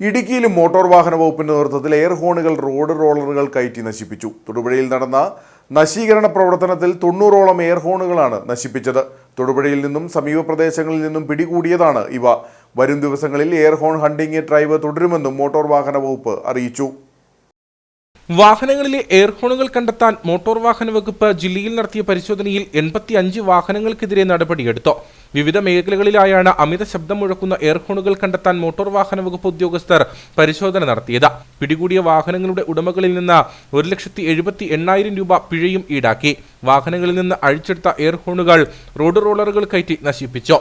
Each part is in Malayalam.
ഇടുക്കിയിലും മോട്ടോർ വാഹന വകുപ്പിന്റെ നേതൃത്വത്തിൽ എയർ ഹോണുകൾ റോഡ് റോളറുകൾ കയറ്റി നശിപ്പിച്ചു. തൊടുപുഴയിൽ നടന്ന നശീകരണ പ്രവർത്തനത്തിൽ തൊണ്ണൂറോളം എയർ ഹോണുകളാണ് നശിപ്പിച്ചത്. തൊടുപുഴയിൽ നിന്നും സമീപ പ്രദേശങ്ങളിൽ നിന്നും പിടികൂടിയതാണ് ഇവ. വരും ദിവസങ്ങളിൽ എയർ ഹോൺ ഹണ്ടിംഗ് ഡ്രൈവ് തുടരുമെന്നും മോട്ടോർ വാഹന വകുപ്പ് അറിയിച്ചു. വാഹനങ്ങളിലെ എയർ ഹോണുകൾ കണ്ടെത്താൻ മോട്ടോർ വാഹന വകുപ്പ് ജില്ലയിൽ നടത്തിയ പരിശോധനയിൽ എൺപത്തി അഞ്ച് വാഹനങ്ങൾക്കെതിരെ നടപടിയെടുത്തു. വിവിധ മേഖലകളിലായാണ് അമിത ശബ്ദം മുഴക്കുന്ന എയർ ഹോണുകൾ കണ്ടെത്താൻ മോട്ടോർ വാഹന വകുപ്പ് ഉദ്യോഗസ്ഥർ പരിശോധന നടത്തിയത്. പിടികൂടിയ വാഹനങ്ങളുടെ ഉടമകളിൽ നിന്ന് ഒരു ലക്ഷത്തി എഴുപത്തി എണ്ണായിരം രൂപ പിഴയും ഈടാക്കി. വാഹനങ്ങളിൽ നിന്ന് അഴിച്ചെടുത്ത എയർ ഹോണുകൾ റോഡ് റോളറുകൾ കയറ്റി നശിപ്പിച്ചു.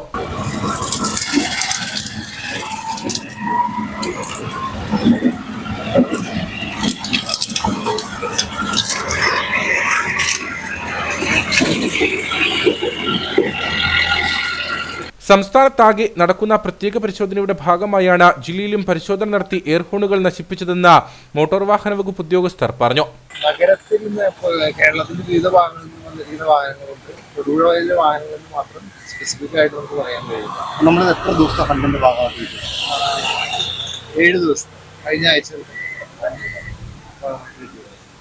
സംസ്ഥാനത്താകെ നടക്കുന്ന പ്രത്യേക പരിശോധനയുടെ ഭാഗമായാണ് ജില്ലയിലും പരിശോധന നടത്തി എയർഹോണുകൾ നശിപ്പിച്ചതെന്ന് മോട്ടോർ വാഹന വകുപ്പ് ഉദ്യോഗസ്ഥർ പറഞ്ഞു. നഗരത്തിൽ നിന്ന് കേരളത്തിൽ കേരളത്തിന്റെ വിവിധ ഭാഗങ്ങളിൽ നിന്ന് വന്ന വിവിധ വാഹനങ്ങളുണ്ട്. തൊടുപുഴയിലെ വാഹനങ്ങളിൽ മാത്രം സ്പെസിഫിക് ആയിട്ട് നമുക്ക് പറയാൻ കഴിയും നമ്മൾ എത്ര ദിവസത്തെ കണ്ടന്റ് ഭാഗമാക്കി ഏഴ് ദിവസം. കഴിഞ്ഞ ആഴ്ച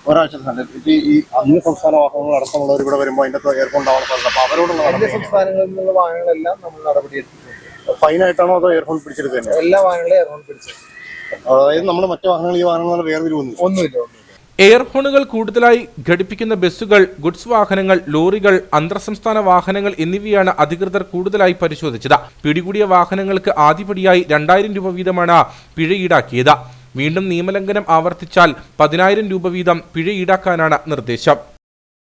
ഒരാഴ്ച കണ്ടന്റ് ഇപ്പൊ ഈ അന്യ സംസ്ഥാന വാഹനങ്ങൾ അടക്കമുള്ളവർ ഇവിടെ വരുമ്പോൾ അതിന്റെ അകത്ത് എയർഫോൺ ഉണ്ടാവാൻ സാധ്യത അപ്പൊ അവരോടുള്ള അന്യ നടപടി സംസ്ഥാനങ്ങളിൽ നിന്നുള്ള വാഹനങ്ങളെല്ലാം നമ്മൾ നടപടിയെടുത്തിട്ടുണ്ട് ഫൈനായിട്ടാണോ അതോ എയർഫോൺ പിടിച്ചെടുക്കുന്നേ എല്ലാ എയർഫോൺ അതായത് നമ്മൾ മറ്റു വാഹനങ്ങൾ ഈ വാഹനങ്ങൾ വേർതിരിവൊന്നും ഒന്നുമില്ല. ഒന്നുമില്ല എയർഹോണുകൾ കൂടുതലായി ഘടിപ്പിക്കുന്ന ബസ്സുകൾ ഗുഡ്സ് വാഹനങ്ങൾ ലോറികൾ അന്തർ സംസ്ഥാന വാഹനങ്ങൾ എന്നിവയാണ് അധികൃതർ കൂടുതലായി പരിശോധിച്ചത്. പിടികൂടിയ വാഹനങ്ങൾക്ക് ആദ്യപടിയായി രണ്ടായിരം രൂപ വീതമാണ് പിഴ ഈടാക്കിയത്. വീണ്ടും നിയമലംഘനം ആവർത്തിച്ചാൽ പതിനായിരം രൂപ വീതം പിഴ ഈടാക്കാനാണ് നിർദ്ദേശം